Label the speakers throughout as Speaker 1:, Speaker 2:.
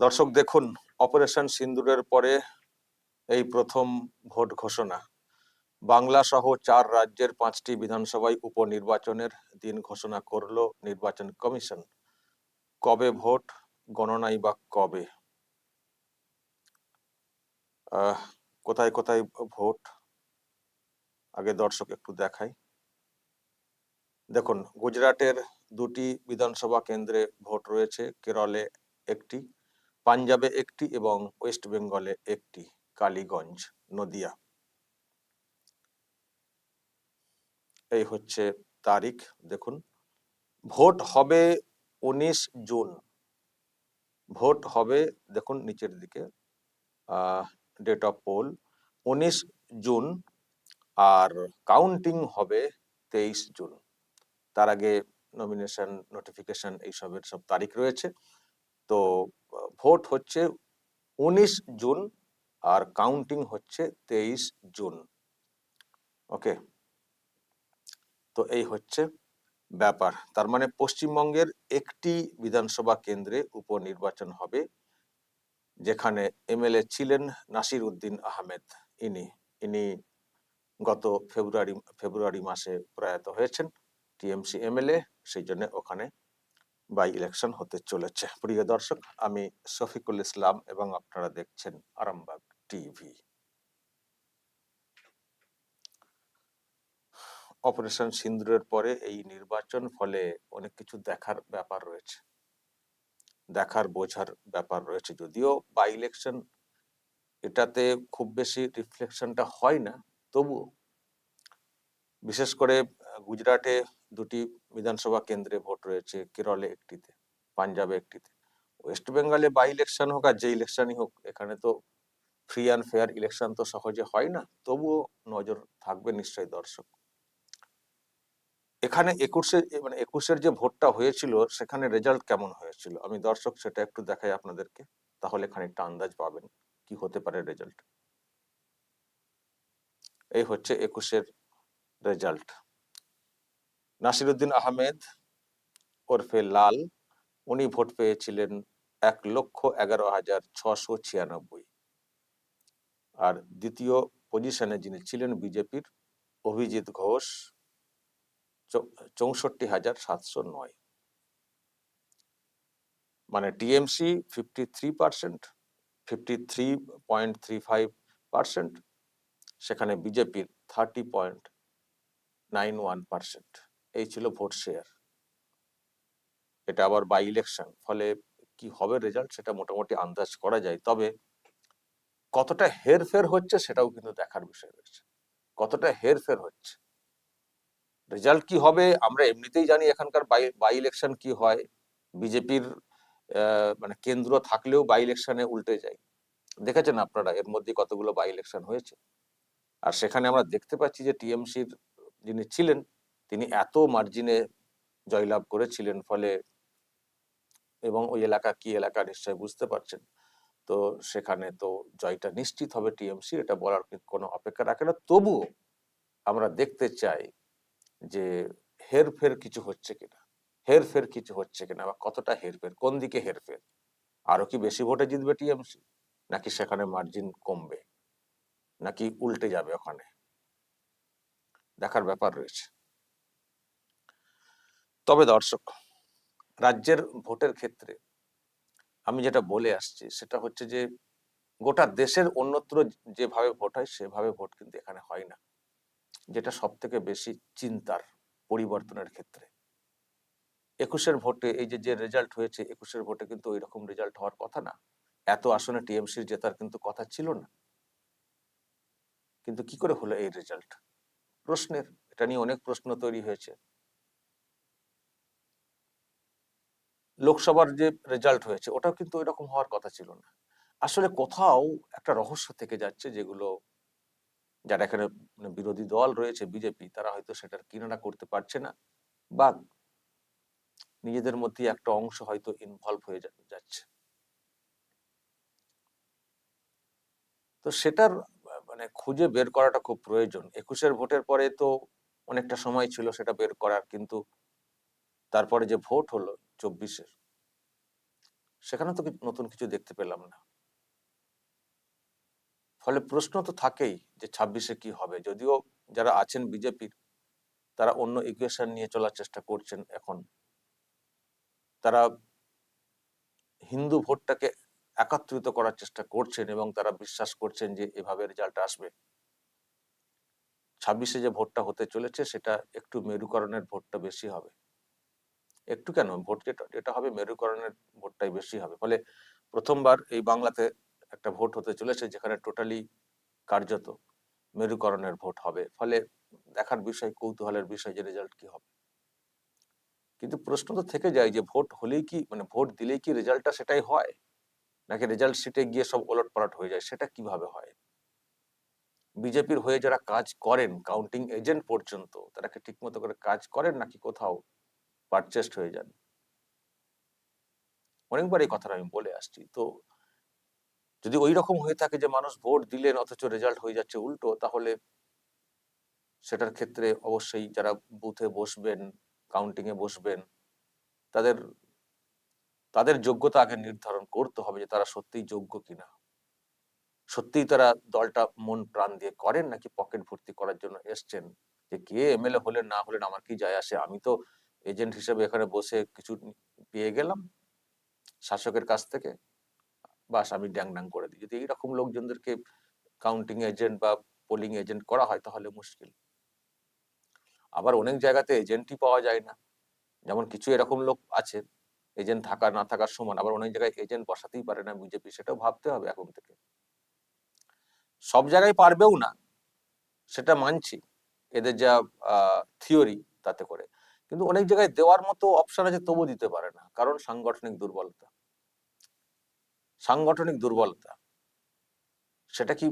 Speaker 1: দর্শক, দেখুন অপারেশন সিন্দুরের পরে এই প্রথম ভোট ঘোষণা। বাংলা সহ চার রাজ্যের পাঁচটি বিধানসভায় উপনির্বাচনের দিন ঘোষণা করল নির্বাচন কমিশন। কবে ভোট, গণনাই বা কবে? কোথায় কোথায় ভোট? আগে দর্শক একটু দেখাই। দেখুন, গুজরাটের দুটি বিধানসভা কেন্দ্রে ভোট রয়েছে, কেরলে একটি পাঞ্জাবে একটি এবং ওয়েস্ট বেঙ্গলে একটি, কালীগঞ্জ, নদিয়া। এই হচ্ছে তারিখ, দেখুন। ভোট হবে উনিশ জুন। ভোট হবে, দেখুন, নিচের দিকে ডেট অফ পোল উনিশ জুন আর কাউন্টিং হবে তেইশ জুন। তার আগে নমিনেশন নোটিফিকেশন এইসবের সব তারিখ রয়েছে। তো ভোট হচ্ছে উনিশ জুন আর কাউন্টিং হচ্ছে তেইশ জুন। ওকে তো এই হচ্ছে ব্যাপার। তার মানে পশ্চিমবঙ্গের একটি বিধানসভা কেন্দ্রে উপনির্বাচন হবে, যেখানে এমএলএ ছিলেন নাসির উদ্দিন আহমেদ। ইনি ইনি গত ফেব্রুয়ারি ফেব্রুয়ারি মাসে প্রয়াত হয়েছেন, টিএমসি এমএলএ, সেই জন্য ওখানে বাই ইলেকশন হতে চলেছে। প্রিয় দর্শক, আমি শফিকুল ইসলাম এবং আপনারা দেখছেন আরামবাগ টিভি অপারেশন সিন্দুরের পরে এই নির্বাচন ফলে অনেক কিছু দেখার ব্যাপার রয়েছে। দেখার, বোঝার ব্যাপার রয়েছে। যদিও বাই ইলেকশন এটাতে খুব বেশি রিফ্লেকশনটা হয় না, তবুও বিশেষ করে গুজরাটে দুটি বিধানসভা কেন্দ্রে ভোট রয়েছে কেরলে একটিতে, পাঞ্জাবে একটিতে। ওয়েস্ট বেঙ্গলে বাই ইলেকশন হোক আর যে ইলেকশনই হোক, এখানে তো ফ্রি অ্যান্ড ফেয়ার ইলেকশন তো সহজে হয় না, তবুও নজর থাকবে নিশ্চয়ই দর্শক। এখানে একুশে মানে একুশের যে ভোটটা হয়েছিল, সেখানে রেজাল্ট কেমন হয়েছিল? আমি দর্শক সেটা একটু দেখাই আপনাদেরকে, তাহলে খানিকটা আন্দাজ পাবেন কি হতে পারে রেজাল্ট এই হচ্ছে একুশের রেজাল্ট নাসিরুদ্দিন আহমেদ ওরফে লাল, উনি ভোট পেয়েছিলেন এক লক্ষ এগারো হাজার ছশো ছিয়ানব্বই। আর দ্বিতীয় পজিশনে যিনি ছিলেন বিজেপির অভিজিৎ ঘোষ চৌষট্টি হাজার সাতশো নয়। মানে TMC fifty three percent fifty three point three five percent সেখানে বিজেপির thirty point nine one percent এই ছিল ভোট শেয়ার এটা আবার বাই ইলেকশন ফলে কি হবে রেজাল্ট সেটা মোটামুটি আন্দাজ করা যায়, তবে কতটা হেরফের হচ্ছে সেটাও কিন্তু দেখার বিষয় রয়েছে। কতটা হেরফের হচ্ছে? রেজাল্ট কি হবে আমরা এমনিতেই জানি এখানকার বাই বাই ইলেকশন কি হয়। বিজেপির মানে কেন্দ্র থাকলেও বাই ইলেকশনে উল্টে যায়। দেখেছেন আপনারা এর মধ্যে কতগুলো বাই ইলেকশন হয়েছে? আর সেখানে আমরা দেখতে পাচ্ছি যে টিএমসির যিনি ছিলেন তিনি এত মার্জিনে জয়লাভ করেছিলেন ফলে এবং ওই এলাকা কি এলাকা নিশ্চয় বুঝতে পারছেন। তো সেখানে তো জয়টা নিশ্চিত হবে টিএমসি, এটা বলার কোনো অপেক্ষা রাখে না। তবুও আমরা দেখতে চাই যে হেরফের কিছু হচ্ছে কিনা। হেরফের কিছু হচ্ছে কিনা বা কতটা হেরফের, কোন দিকে হেরফের? আরও কি বেশি ভোটে জিতবে টিএমসি? নাকি সেখানে মার্জিন কমবে? নাকি উল্টে যাবে ওখানে? দেখার ব্যাপার রয়েছে। তবে দর্শক, রাজ্যের ভোটের ক্ষেত্রে আমি যেটা বলে আসছি সেটা হচ্ছে যে, গোটা দেশের অন্যত্র যেভাবে ভোট হয় সেভাবে ভোট কিন্তু এখানে হয় না। যেটা সব থেকে বেশি চিন্তার পরিবর্তনের ক্ষেত্রে। একুশের ভোটে এই যে যে রেজাল্ট হয়েছে, একুশের ভোটে কিন্তু ওই রকম রেজাল্ট হওয়ার কথা না। এত আসনে টিএমসির জেতার কিন্তু কথা ছিল না। কিন্তু কি করে হলো এই রেজাল্ট প্রশ্নের, এটা নিয়ে অনেক প্রশ্ন তৈরি হয়েছে। লোকসভার যে রেজাল্ট হয়েছে, ওটাও কিন্তু এরকম হওয়ার কথা ছিল না। আসলে কোথাও একটা রহস্য থেকে যাচ্ছে যেগুলো যারা এখানে মানে বিরোধী দল রয়েছে বিজেপি তারা হয়তো সেটার কিনারা করতে পারছে না বা নিজেদের মধ্যে একটা অংশ হয়তো ইনভলভ হয়ে যাচ্ছে। তো সেটার মানে খুঁজে বের করাটা খুব প্রয়োজন। একুশের ভোটের পরে তো অনেকটা সময় ছিল সেটা বের করার, কিন্তু তারপরে যে ভোট হলো চব্বিশের। সেখানে তো নতুন কিছু দেখতে পেলাম না। ফলে প্রশ্ন তো থাকেই যে ছাব্বিশে কি হবে। যদিও যারা আছেন বিজেপির, তারা অন্য ইকুয়েশন নিয়ে চলার চেষ্টা করছেন এখন। তারা হিন্দু ভোটটাকে একাত্রিত করার চেষ্টা করছেন এবং তারা বিশ্বাস করছেন যে এভাবে রেজাল্ট আসবে। ছাব্বিশে যে ভোটটা হতে চলেছে, সেটা একটু মেরুকরণের ভোটটা বেশি হবে। একটু কেন? ভোট যেটা হবে মেরুকরণের ভোটটাই বেশি হবে। ফলে প্রথমবার এই বাংলাতে একটা ভোট হতে চলেছে যেখানে টোটালি কার্যত মেরুকরণের ভোট হবে। ফলে দেখার বিষয়, কৌতূহলের বিষয় যে রেজাল্ট কি হবে। কিন্তু প্রশ্ন তো থেকে যায় যে ভোট হলেই কি মানে ভোট দিলেই কি রেজাল্টটা সেটাই হয়? নাকি রেজাল্ট শিটে গিয়ে সব ওলট পালট হয়ে যায়? সেটা কীভাবে হয়? বিজেপির হয়ে যারা কাজ করেন কাউন্টিং এজেন্ট পর্যন্ত, তারা কি ঠিকমতো করে কাজ করেন নাকি কোথাও পারচেস্ট হয়ে যান। অনেকবার এই কথাটা আমি বলে আসছি। তো যদি ওই রকম হয়ে থাকে যে মানুষ ভোট দিলেন অথচ রেজাল্ট হয়ে যাচ্ছে উল্টো, তাহলে সেটার ক্ষেত্রে অবশ্যই যারা বুথে বসবেন কাউন্টিং এ বসবেন, তাদের তাদের যোগ্যতা আগে নির্ধারণ করতে হবে যে তারা সত্যিই যোগ্য কিনা। সত্যিই তারা দলটা মন প্রাণ দিয়ে করেন নাকি পকেট ভর্তি করার জন্য এসছেন? যে কে এমএলএ হলেন, না হলেন, আমার কি যায় আসে? আমি তো এজেন্ট হিসেবে এখানে বসে কিছু পেয়ে গেলাম। শাসকের কাছ থেকে। বাস আমি ড্যাং ড্যাং করে দিই। যদি এইরকম লোকজনদেরকে কাউন্টিং এজেন্ট বা পোলিং এজেন্ট করা হয় তাহলে মুশকিল। আবার অনেক জায়গাতে এজেন্টই পাওয়া যায় না। যেমন কিছু এরকম লোক আছে এজেন্ট থাকা, না থাকার সমান। আবার অনেক জায়গায় এজেন্ট বসাতেই পারে না বিজেপি সেটাও ভাবতে হবে এখন থেকে। সব জায়গায় পারবেও না, সেটা মানছি। এদের যা থিওরি তাতে করে। কিন্তু অনেক জায়গায় দেওয়ার মতো অপশন আছে তবু দিতে পারে না, কারণ সাংগঠনিক দুর্বলতা। সাংগঠনিক দুর্বলতা। সেটা কি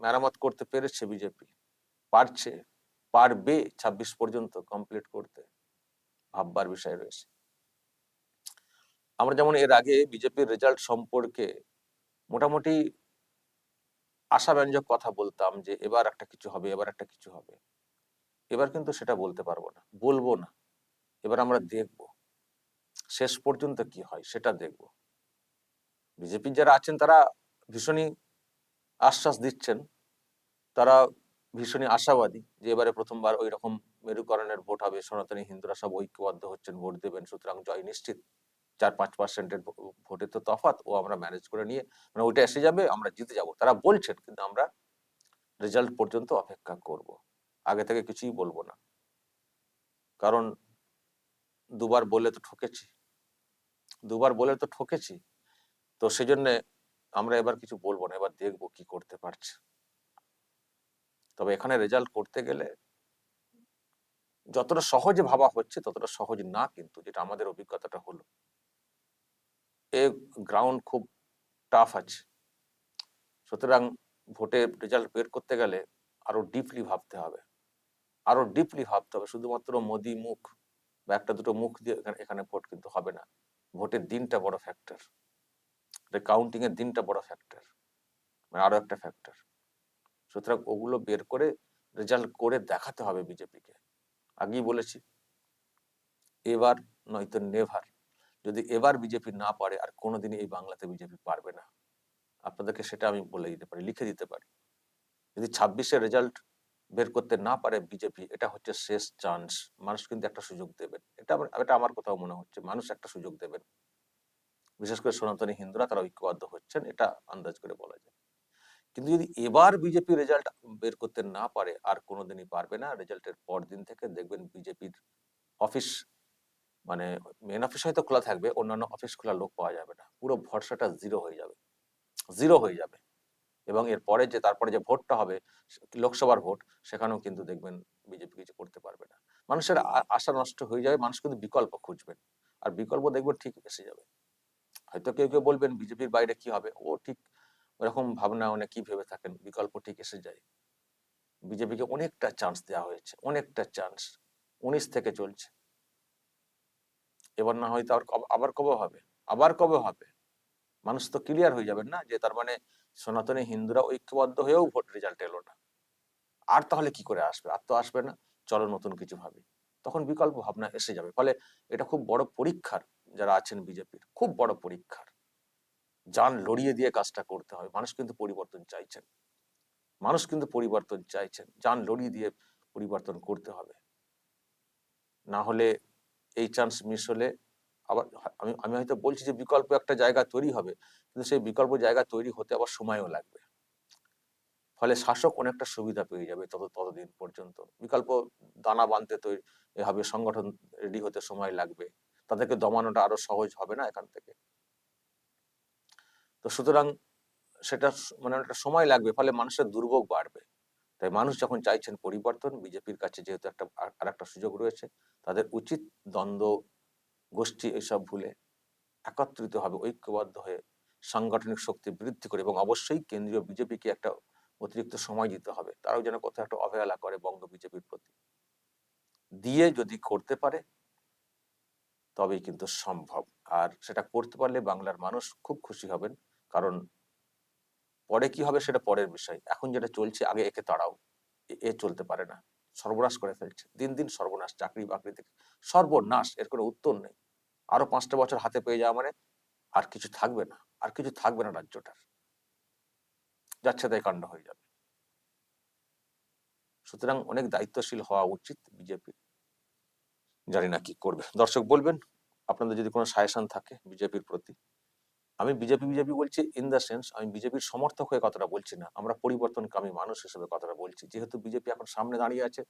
Speaker 1: মেরামত করতে পেরেছে বিজেপি পারছে, পারবে ছাব্বিশ পর্যন্ত কমপ্লিট করতে, ভাববার বিষয় রয়েছে। আমরা যেমন এর আগে বিজেপির রেজাল্ট সম্পর্কে মোটামুটি আশাব্যঞ্জক কথা বলতাম যে এবার একটা কিছু হবে, এবার একটা কিছু হবে। এবার কিন্তু সেটা বলতে পারব না, বলব না। এবার আমরা দেখব, শেষ পর্যন্ত কি হয় সেটা দেখব। বিজেপির যারা আছেন তারা ভীষণই আশ্বাস দিচ্ছেন, তারা ভীষণই আশাবাদী যে এবারে প্রথমবার ওই রকম মেরুকরণের ভোট হবে, সনাতনী হিন্দুরা সব ঐক্যবদ্ধ হচ্ছেন, ভোট দেবেন, সুতরাং জয় নিশ্চিত। চার পাঁচ পার্সেন্টের ভোটের তো তফাৎ, ও আমরা ম্যানেজ করে নিয়ে মানে ওইটা এসে যাবে, আমরা জিতে যাব। তারা বলছেন, কিন্তু আমরা রেজাল্ট পর্যন্ত অপেক্ষা করব। আগে থেকে কিছুই বলব না। কারণ দুবার বলে তো ঠকেছি। দুবার বলে তো ঠকেছি। তো সেজন্য আমরা এবার কিছু বলব না, এবার দেখব কি করতে পারছে। তবে এখানে রেজাল্ট করতে গেলে যতটা সহজে ভাবা হচ্ছে, ততটা সহজ না কিন্তু, যেটা আমাদের অভিজ্ঞতাটা হলো। এ গ্রাউন্ড খুব টাফ আছে। সুতরাং ভোটের রেজাল্ট বের করতে গেলে আরও ডিপলি ভাবতে হবে। আরও ডিপলি ভাবতে হবে। শুধুমাত্র মোদি মুখ বা একটা দুটো মুখ দিয়ে এখানে- ভোট কিন্তু হবে না। ভোটের দিনটা বড় ফ্যাক্টর কাউন্টিং এর দিনটা বড় ফ্যাক্টর মানে আরও একটা ফ্যাক্টর সুতরাং ওগুলো বের করে রেজাল্ট করে দেখাতে হবে বিজেপিকে। আগেই বলেছি। এবার নয়তো নেভার যদি এবার বিজেপি না পারে, আর কোনোদিনই এই বাংলাতে বিজেপি পারবে না। আপনাদেরকে সেটা আমি বলে দিতে পারি, লিখে দিতে পারি। যদি ছাব্বিশে রেজাল্ট বের করতে না পারে বিজেপি, এটা হচ্ছে শেষ চান্স মানুষ কিন্তু একটা সুযোগ দেবেন। এটা এটা আমার কোথাও মনে হচ্ছে, মানুষ একটা সুযোগ দেবেন। বিশেষ করে সনাতনী হিন্দুরা, তারা ঐক্যবদ্ধ হচ্ছেন, এটা আন্দাজ করে বলা যায়। কিন্তু যদি এবার বিজেপি রেজাল্ট বের করতে না পারে, আর কোনোদিনই পারবে না রেজাল্টের পর দিন থেকে, দেখবেন বিজেপির অফিস মানে মেন অফিস হয়তো খোলা থাকবে, অন্যান্য অফিস খোলা লোক পাওয়া যাবে না। পুরো ভরসাটা জিরো হয়ে যাবে। জিরো হয়ে যাবে। এবং এর পরে যে, তারপরে যে ভোটটা হবে লোকসভার ভোট, সেখানেও কিন্তু দেখবেন বিজেপি কিছু করতে পারবে না। মানুষের আশা নষ্ট হয়ে যাবে, মানুষ কিন্তু বিকল্প খুঁজবেন। আর বিকল্প দেখবেন ঠিক এসে যাবে। হয়তো কেউ কেউ বলবেন বিজেপির বাইরে কি হবে? ও ঠিক ওরকম ভাবনা অনেক কি ভেবে থাকেন? বিকল্প ঠিক এসে যায়। বিজেপিকে অনেকটা চান্স দেওয়া হয়েছে, অনেকটা চান্স উনিশ থেকে চলছে। এবার না হয়তো আবার কবে হবে? আবার কবে হবে? মানুষ তো ক্লিয়ার হয়ে যাবেন না যে, তার মানে সনাতনী হিন্দুরা ঐক্যবদ্ধ হয়েও ভোট রেজাল্ট এলো না। আর তাহলে কি করে আসবে? আর তো আসবে না। চলো নতুন কিছু ভাবি। তখন বিকল্প ভাবনা এসে যাবে। ফলে এটা খুব বড় পরীক্ষার যারা আছেন বিজেপির, খুব বড় পরীক্ষার। যান লড়িয়ে দিয়ে কাজটা করতে হবে। মানুষ কিন্তু পরিবর্তন চাইছেন। মানুষ কিন্তু পরিবর্তন চাইছেন। যান লড়িয়ে দিয়ে পরিবর্তন করতে হবে। না হলে এই চান্স মিস হলে আবার আমি আমি হয়তো বলছি যে বিকল্প একটা জায়গা তৈরি হবে, কিন্তু সেই বিকল্প জায়গা তৈরি হতে আবার সময়ও লাগবে। ফলে শাসক অনেকটা সুবিধা পেয়ে যাবে তত, ততদিন পর্যন্ত। বিকল্প দানা বাঁধতে তৈরি হবে, সংগঠন রেডি হতে সময় লাগবে। তাদেরকে দমানোটা আরও সহজ হবে না এখান থেকে। তো সুতরাং সেটা মানে একটা সময় লাগবে, ফলে মানুষের দুর্ভোগ বাড়বে। তাই মানুষ যখন চাইছেন পরিবর্তন, বিজেপির কাছে যেহেতু একটা, আর একটা সুযোগ রয়েছে, তাদের উচিত দ্বন্দ্ব গোষ্ঠী এসব ভুলে একত্রিত হবে, ঐক্যবদ্ধ হয়ে সাংগঠনিক শক্তি বৃদ্ধি করে এবং অবশ্যই কেন্দ্রীয় বিজেপিকে একটা অতিরিক্ত সময় দিতে হবে। তারাও যেন কোথাও একটা অবহেলা করে বঙ্গ বিজেপির প্রতি। দিয়ে যদি করতে পারে, তবেই কিন্তু সম্ভব। আর সেটা করতে পারলে বাংলার মানুষ খুব খুশি হবেন। কারণ পরে কি হবে সেটা পরের বিষয়। এখন যেটা চলছে, আগে একে তাড়াও। এ- এ চলতে পারে না। সর্বনাশ করে ফেলছে। দিন দিন সর্বনাশ চাকরি বাকরি থেকে সর্বনাশ, এর কোনো উত্তর নেই। আরও পাঁচটা বছর হাতে পেয়ে যাওয়া মানে আর কিছু থাকবে না, আর কিছু থাকবে না রাজ্যটার। যাচ্ছে তাই কাণ্ড হয়ে যাবে। সুতরাং অনেক দায়িত্বশীল হওয়া উচিত বিজেপি। জানি না কি করবে। দর্শক বলবেন, আপনাদের যদি কোনো সাজেশন থাকে বিজেপির প্রতি, আমি বিজেপি বিজেপি বলছি ইন দ্য সেন্স আমি বিজেপির সমর্থক হয়ে কথাটা বলছি না। আমরা পরিবর্তনকামী মানুষ হিসেবে কথাটা বলছি। যেহেতু বিজেপি এখন সামনে দাঁড়িয়ে আছে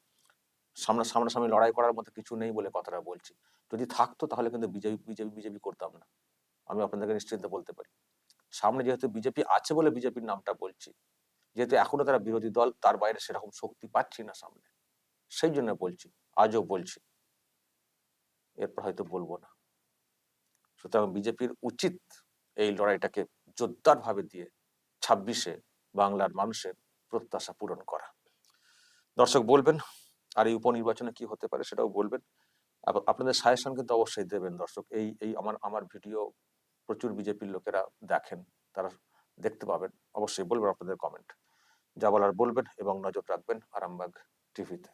Speaker 1: সামনে সামনাসামনি লড়াই করার মতো কিছু নেই বলে কথাটা বলছি। যদি থাকতো তাহলে কিন্তু বিজেপি বিজেপি বিজেপি করতাম না। আমি আপনাদেরকে নিশ্চিন্ত বলতে পারি। সামনে যেহেতু বিজেপি আছে বলে বিজেপির নামটা বলছি, যেহেতু এখনও তারা বিরোধী দল, তার বাইরে সেরকম শক্তি পাচ্ছি না সামনে। সেই জন্য বলছি, আজও বলছি, এরপর হয়তো বলব না। সুতরাং বিজেপির উচিত এই লড়াইটাকে জোরদার ভাবে দিয়ে ছাব্বিশে বাংলার মানুষের প্রত্যাশা পূরণ করা। দর্শক বলবেন, আর এই উপনির্বাচনে কি হতে পারে সেটাও বলবেন। আপনাদের সাজেশন কিন্তু অবশ্যই দেবেন দর্শক। এই এই আমার আমার ভিডিও প্রচুর বিজেপির লোকেরা দেখেন, তারা দেখতে পাবেন। অবশ্যই বলবেন আপনাদের কমেন্ট যা বলার বলবেন এবং নজর রাখবেন আরামবাগ টিভিতে